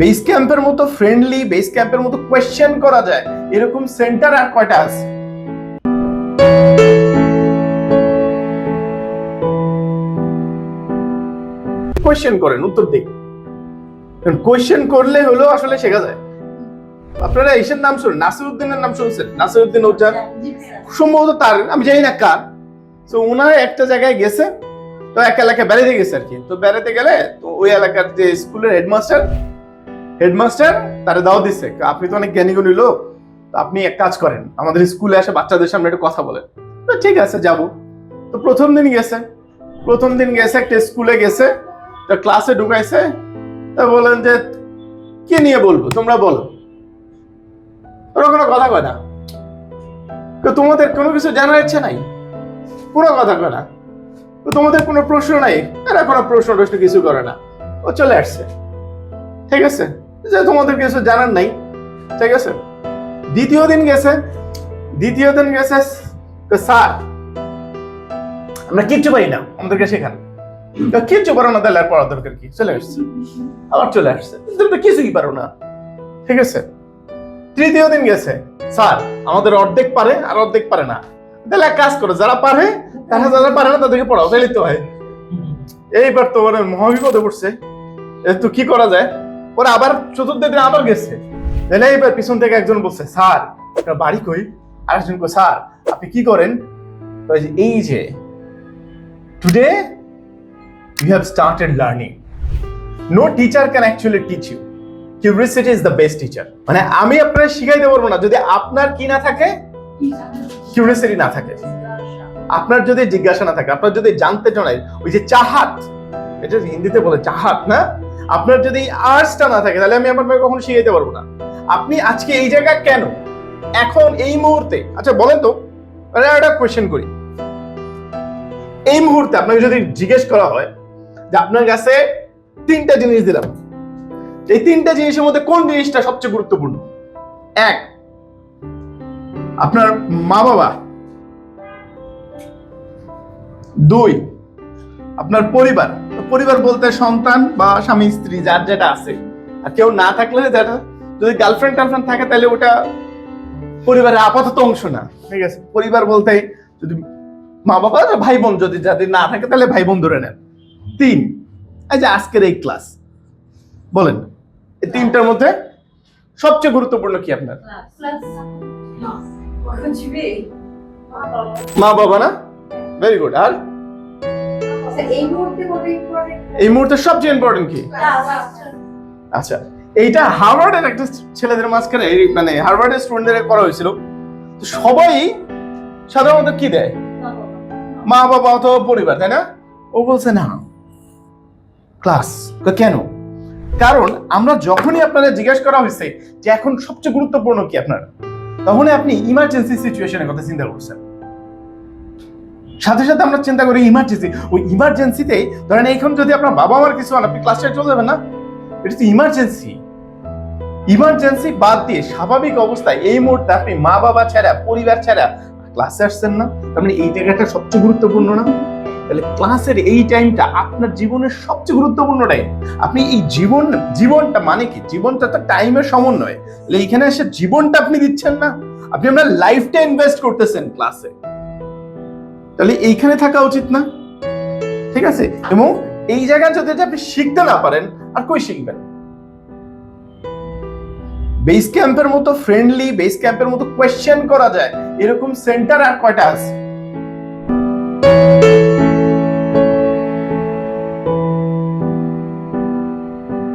Base ক্যাম্পের মতো friendly base ক্যাম্পের মতো কোয়েশ্চেন করা যায়। এরকম সেন্টার আর কয়টা আছে? কোয়েশ্চেন করেন উত্তর দিক কোয়েশ্চেন করলে হলো আসলে শেখা যায়। আপনারা এসের নাম শুনুন নাসিরুদ্দিনের নাম শুনছেন? নাসিরুদ্দিন উজ্জার সম্ভবত তার আমি জানি না কার। তো ওনার একটা জায়গায় গেছে তো এক এলাকায় বেড়াতে গেছে আর কি। তো বেড়াতে গেলে তো ওই এলাকার যে স্কুলের হেডমাস্টার হেডমাস্টার তারা দাও দিচ্ছে আপনি তো অনেক জ্ঞানী গুণী লোক আপনি এক কাজ করেন, আমাদের স্কুলে এসে বাচ্চাদের সামনে একটু কথা বলেন। তো ঠিক আছে, যাব। তো প্রথম দিন গেছে। প্রথম দিন গেছে, একটা স্কুলে গেছে, তো ক্লাসে ঢুকাইছে। তা বলেন যে, কে নিয়ে বলব? তোমরা বলো। ওরা কোনো কথা কয় না। তোমাদের কোনো কিছু জানার ইচ্ছে নাই। কোনো কথা কয় না। তোমাদের কোনো প্রশ্ন নাই। এরা কোনো প্রশ্ন টশ্ন কিছু করে না। ও চলে আসছে। ঠিক আছে? যে তোমাদের কিছু জানার নাই, ঠিক আছে? দ্বিতীয় দিন গেছে, দ্বিতীয় দিন গেছে স্যার। আমরা কিচ্ছু পারি না, আমাদেরকে শেখান। কিচ্ছু পারো না, তাহলে পড়ার দরকার কি? চলে আসছে। আবার চলে আসছে। তুমি তো কিছুই পারো না, ঠিক আছে? তৃতীয় দিন গেছে, স্যার, আমাদের অর্ধেক পারে আর অর্ধেক পারে না। তাহলে এক কাজ করো, যারা পারে, তারা যারা পারে না, তাদেরকে পড়াও তাহলে তো হয়। এইবার তো মানে মহাবিপদে পড়ছে তো কি করা যায়? পরে আবার চতুর্থ দিন আবার গেছে। এইবার পিছন থেকে একজন বলছে, স্যার, আপনার বাড়ি কই? আরেকজন কই স্যার, আপনি কি করেন? এই যে- today you have started learning no teacher can actually teach you curiosity is the best teacher মানে আমি আপনার শিখাইতে পারব না, যদি আপনার কি না থাকে কিউরিয়াসিটি না থাকে। আপনার যদি জিজ্ঞাসা না থাকে, আপনার যদি জানতে চায়, ওই যে চাহাত, এটা হিন্দিতে বলে চাহাত না? আপনার যদি আর্টসটা না থাকে, তাহলে আমি আপনাকে কখনো শিখাইতে পারব না। আপনি আজকে এই জায়গা কেন? এখন এই মুহূর্তে আচ্ছা বলেন তো একটা কোয়েশ্চেন করি। এই মুহূর্তে আপনাকে যদি জিজ্ঞেস করা হয় যে আপনার কাছে তিনটা জিনিস দিলাম। এই তিনটা জিনিসের মধ্যে কোন জিনিসটা সবচেয়ে গুরুত্বপূর্ণ? এক, আপনার মা বাবা দুই, আপনার পরিবার। পরিবার বলতে সন্তান বা স্বামী স্ত্রী যার যেটা আছে। আর কেউ না থাকলে যেটা যদি গার্লফ্রেন্ড টার্লফ্রেন্ড থাকে তাহলে ওটা পরিবারের আপাতত অংশ না। ঠিক আছে। পরিবার বলতে যদি মা বাবা আর ভাই বোন যদি যাদের না থাকে তাহলে ভাই বোন ধরে নেন। তিন এই যে আজকের এই ক্লাস বলেন এই তিনটার মধ্যে সবচেয়ে গুরুত্বপূর্ণ কি আপনার? মা বাবা না? ভেরি গুড আর এই মুহূর্তে ইম্পর্টেন্ট এই মুহূর্তে সবচেয়ে ইম্পর্টেন্ট কি? আচ্ছা এইটা হার্ভার্ডের একটা ছেলেদের মাঝখানে মানে হার্ভার্ডের স্টুডেন্টদের করা হয়েছিল। তো সবাই সাধারণত কি দেয়? মা বাবা অথবা পরিবার তাই না? ও বলছে না ক্লাস কেন? কারণ আমরা যখনই আপনাদের জিজ্ঞেস করা হয়েছে যে এখন সবচেয়ে গুরুত্বপূর্ণ কি আপনার তখনই আপনি ইমার্জেন্সি সিচুয়েশনের কথা চিন্তা করছেন। সাথে সাথে আমরা চিন্তা করি ইমার্জেন্সি ওই ইমার্জেন্সিতে ধরেন এখন যদি আপনার বাবা মার কিছু হন আপনি ক্লাসে চলে যাবেন না? এটা তো ইমার্জেন্সি ইমার্জেন্সি বাদ দিয়ে স্বাভাবিক অবস্থায় এই মুহূর্তে আপনি মা বাবা ছাড়া, পরিবার ছাড়া ক্লাসে আসছেন না। তার মানে এই জায়গাটা সবচেয়ে গুরুত্বপূর্ণ না? তাহলে ক্লাসের এই টাইমটা আপনার জীবনের সবচেয়ে গুরুত্বপূর্ণ টাইম আপনি এই জীবন, জীবনটা মানে কি? জীবনটা তো টাইমের সমন্বয়। তাহলে এইখানে এসে জীবনটা আপনি দিচ্ছেন না। আপনি আপনার লাইফটা ইনভেস্ট করতেছেন ক্লাসে তাহলে এইখানে থাকা উচিত না। ঠিক আছে? এবং এই জায়গায় যদি আপনি শিখতে না পারেন, আর কই শিখবেন? বেস ক্যাম্পের মতো ফ্রেন্ডলি বেস ক্যাম্পের মতো কোয়েশ্চেন করা যায়। এরকম সেন্টার আর কয়টা আছে?